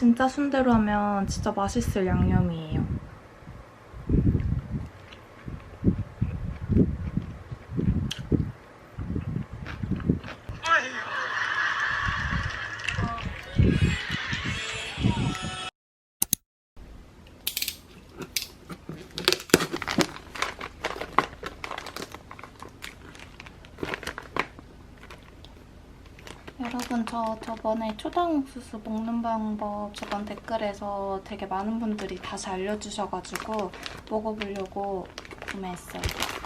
진짜 순대로 하면 진짜 맛있을 양념이에요. 여러분 저 저번에 초당 옥수수 먹는 방법 저번 댓글에서 되게 많은 분들이 다시 알려주셔가지고 먹어보려고 구매했어요.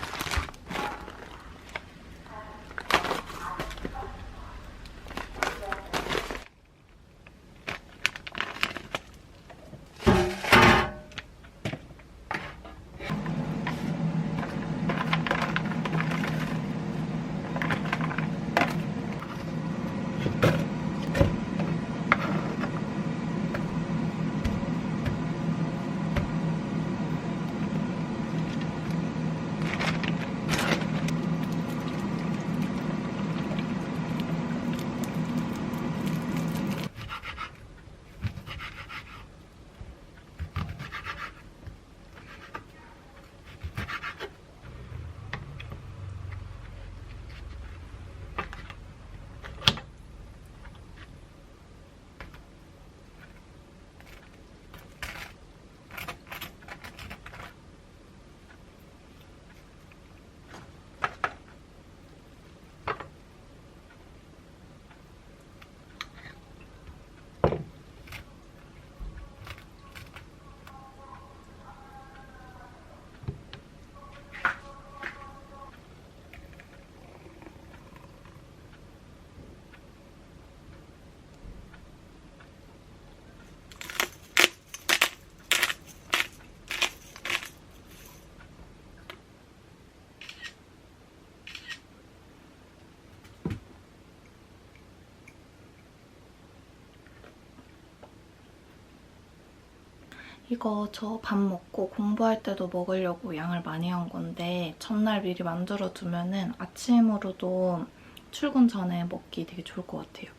이거 저 밥 먹고 공부할 때도 먹으려고 양을 많이 한 건데 전날 미리 만들어 두면은 아침으로도 출근 전에 먹기 되게 좋을 것 같아요.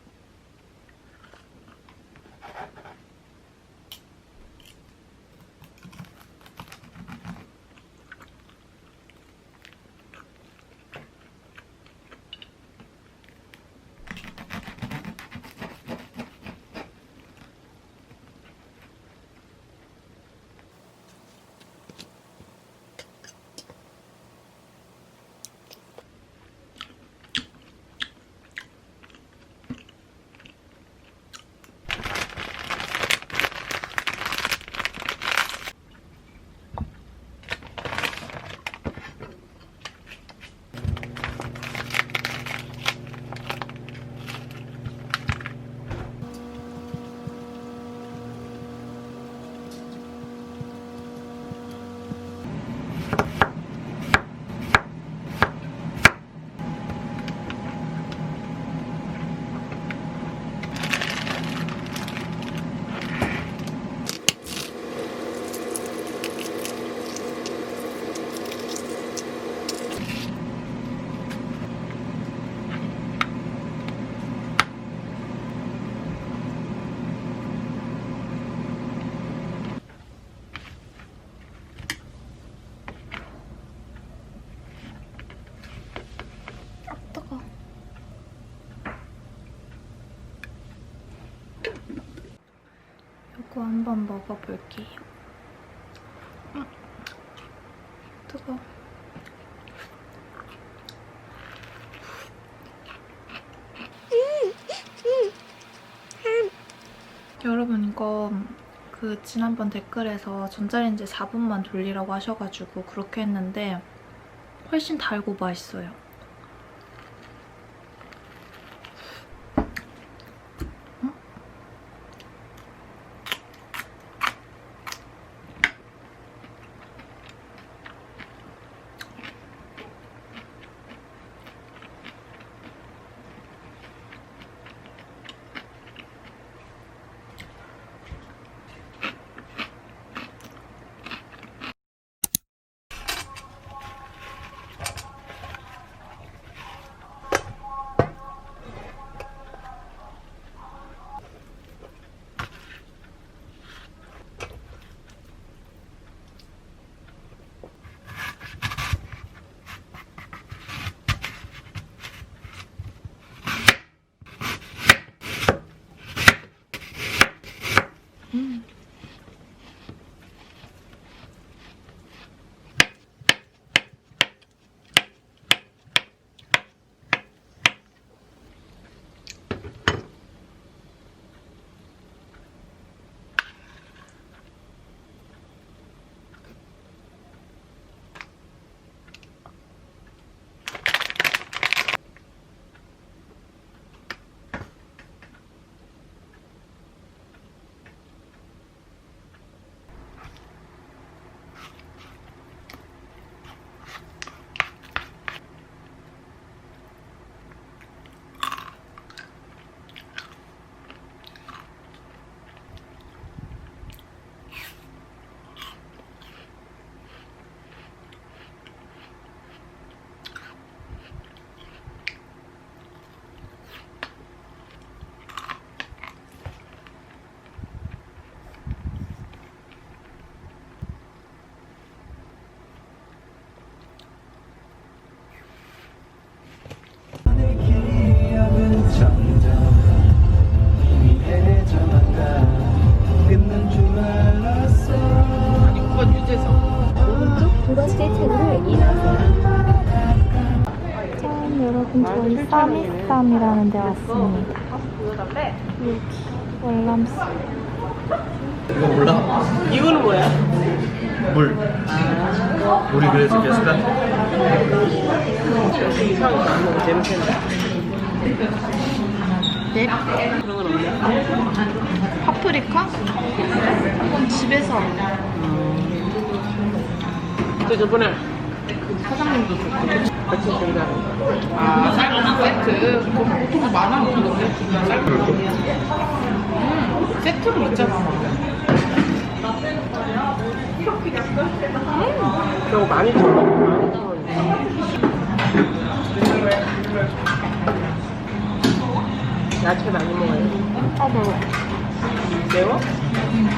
한번 먹어볼게요. 음, 뜨거. 여러분 이거 그 지난번 댓글에서 전자레인지 4분만 돌리라고 하셔가지고 그렇게 했는데 훨씬 달고 맛있어요. 저희 쌈이쌈이라는 데 왔습니다. 여기 월남쌈. 이거 몰라? 이거는 뭐야? 물 물이 그래서 계속 이상한 거안 먹어 냄새나. 네. 그런 건 없냐? 파프리카? 그건 집에서 저 저번에 그 사장님도 줬고 백숙 공장. 아, 쌀국수 세트. 만원 먹는 건데? 쌀국수. 음, 세트로 먹잖아. 음, 그거 많이 줘. 야채 많이 먹어요. 아, 매워. 매워? 응.